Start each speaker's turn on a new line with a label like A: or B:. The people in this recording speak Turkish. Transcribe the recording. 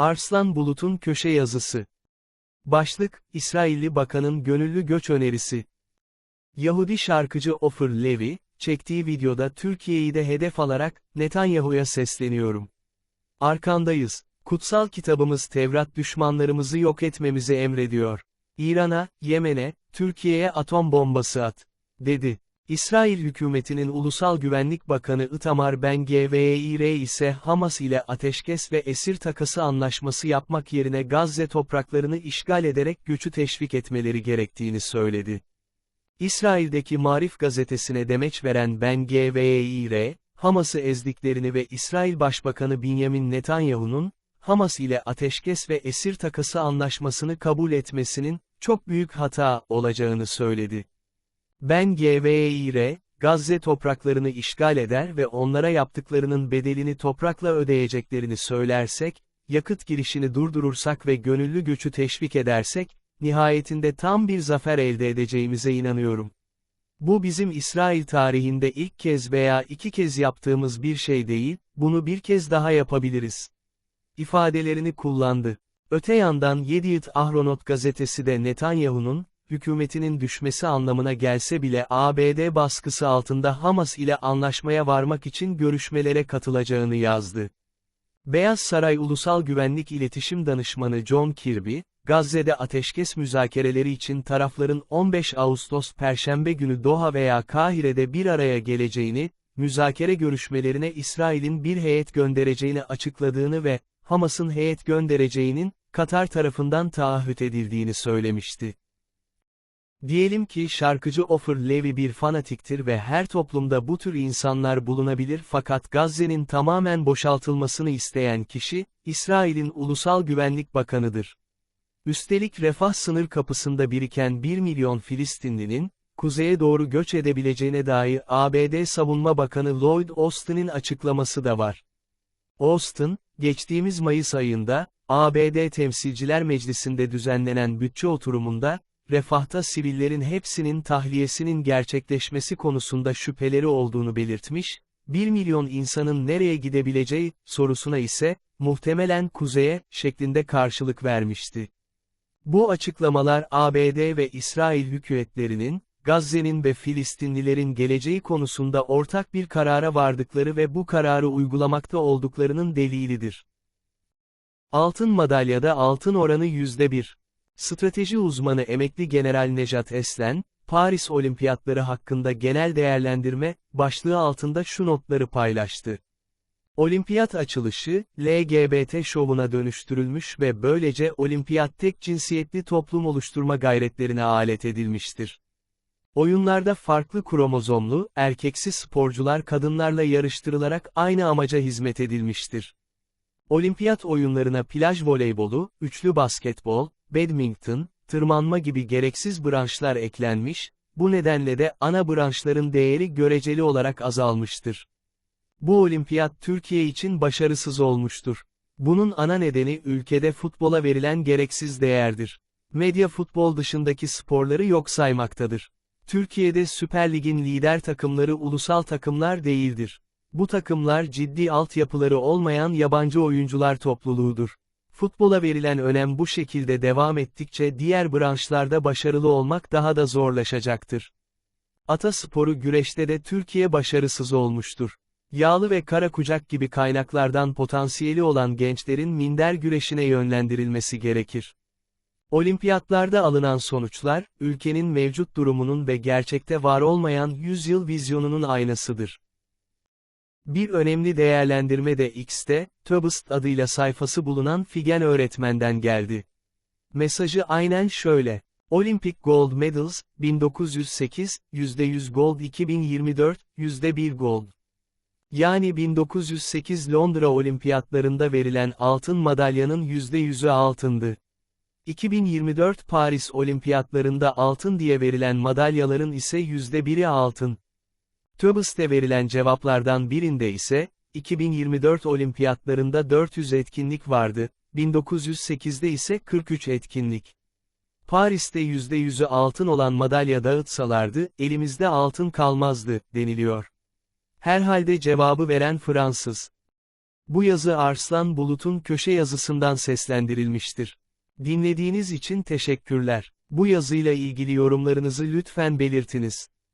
A: Arslan Bulut'un köşe yazısı. Başlık, İsrailli bakanın gönüllü göç önerisi. Yahudi şarkıcı Ofer Levy, çektiği videoda Türkiye'yi de hedef alarak, Netanyahu'ya sesleniyorum. Arkandayız. Kutsal kitabımız Tevrat düşmanlarımızı yok etmemizi emrediyor. İran'a, Yemen'e, Türkiye'ye atom bombası at, dedi. İsrail hükümetinin Ulusal Güvenlik Bakanı Itamar Ben-Gvir ise Hamas ile ateşkes ve esir takası anlaşması yapmak yerine Gazze topraklarını işgal ederek göçü teşvik etmeleri gerektiğini söyledi. İsrail'deki Marif gazetesine demeç veren Ben-Gvir, Hamas'ı ezdiklerini ve İsrail Başbakanı Benjamin Netanyahu'nun, Hamas ile ateşkes ve esir takası anlaşmasını kabul etmesinin, çok büyük hata olacağını söyledi. Ben GVİR, Gazze topraklarını işgal eder ve onlara yaptıklarının bedelini toprakla ödeyeceklerini söylersek, yakıt girişini durdurursak ve gönüllü göçü teşvik edersek, nihayetinde tam bir zafer elde edeceğimize inanıyorum. Bu bizim İsrail tarihinde ilk kez veya iki kez yaptığımız bir şey değil, bunu bir kez daha yapabiliriz. ifadelerini kullandı. Öte yandan Yediğit Ahronot gazetesi de Netanyahu'nun, hükümetinin düşmesi anlamına gelse bile ABD baskısı altında Hamas ile anlaşmaya varmak için görüşmelere katılacağını yazdı. Beyaz Saray Ulusal Güvenlik İletişim Danışmanı John Kirby, Gazze'de ateşkes müzakereleri için tarafların 15 Ağustos Perşembe günü Doha veya Kahire'de bir araya geleceğini, müzakere görüşmelerine İsrail'in bir heyet göndereceğini açıkladığını ve, Hamas'ın heyet göndereceğinin, Katar tarafından taahhüt edildiğini söylemişti. Diyelim ki şarkıcı Ofer Levy bir fanatiktir ve her toplumda bu tür insanlar bulunabilir fakat Gazze'nin tamamen boşaltılmasını isteyen kişi, İsrail'in Ulusal Güvenlik Bakanıdır. Üstelik refah sınır kapısında biriken 1 milyon Filistinlinin, kuzeye doğru göç edebileceğine dair ABD Savunma Bakanı Lloyd Austin'in açıklaması da var. Austin, geçtiğimiz Mayıs ayında, ABD Temsilciler Meclisi'nde düzenlenen bütçe oturumunda, refahta sivillerin hepsinin tahliyesinin gerçekleşmesi konusunda şüpheleri olduğunu belirtmiş, 1 milyon insanın nereye gidebileceği sorusuna ise, muhtemelen kuzeye, şeklinde karşılık vermişti. Bu açıklamalar ABD ve İsrail hükümetlerinin, Gazze'nin ve Filistinlilerin geleceği konusunda ortak bir karara vardıkları ve bu kararı uygulamakta olduklarının delilidir. Altın madalyada altın oranı %1. Strateji uzmanı emekli General Nejat Eslen, Paris Olimpiyatları hakkında genel değerlendirme, başlığı altında şu notları paylaştı. Olimpiyat açılışı, LGBT şovuna dönüştürülmüş ve böylece olimpiyat tek cinsiyetli toplum oluşturma gayretlerine alet edilmiştir. Oyunlarda farklı kromozomlu, erkeksi sporcular kadınlarla yarıştırılarak aynı amaca hizmet edilmiştir. Olimpiyat oyunlarına plaj voleybolu, üçlü basketbol, badminton, tırmanma gibi gereksiz branşlar eklenmiş, bu nedenle de ana branşların değeri göreceli olarak azalmıştır. Bu olimpiyat Türkiye için başarısız olmuştur. Bunun ana nedeni ülkede futbola verilen gereksiz değerdir. Medya futbol dışındaki sporları yok saymaktadır. Türkiye'de Süper Lig'in lider takımları ulusal takımlar değildir. Bu takımlar ciddi altyapıları olmayan yabancı oyuncular topluluğudur. Futbola verilen önem bu şekilde devam ettikçe diğer branşlarda başarılı olmak daha da zorlaşacaktır. Ata sporu güreşte de Türkiye başarısız olmuştur. Yağlı ve kara kucak gibi kaynaklardan potansiyeli olan gençlerin minder güreşine yönlendirilmesi gerekir. Olimpiyatlarda alınan sonuçlar, ülkenin mevcut durumunun ve gerçekte var olmayan yüzyıl vizyonunun aynasıdır. Bir önemli değerlendirme de X'te, Tobust adıyla sayfası bulunan Figen öğretmenden geldi. Mesajı aynen şöyle. Olympic Gold Medals, 1908, %100 Gold 2024, %1 Gold. Yani 1908 Londra Olimpiyatlarında verilen altın madalyanın %100'ü altındı. 2024 Paris Olimpiyatlarında altın diye verilen madalyaların ise %1'i altın. TÜBİS'te verilen cevaplardan birinde ise, 2024 olimpiyatlarında 400 etkinlik vardı, 1908'de ise 43 etkinlik. Paris'te %100'ü altın olan madalya dağıtsalardı, elimizde altın kalmazdı, deniliyor. Herhalde cevabı veren Fransız. Bu yazı Arslan Bulut'un köşe yazısından seslendirilmiştir. Dinlediğiniz için teşekkürler. Bu yazıyla ilgili yorumlarınızı lütfen belirtiniz.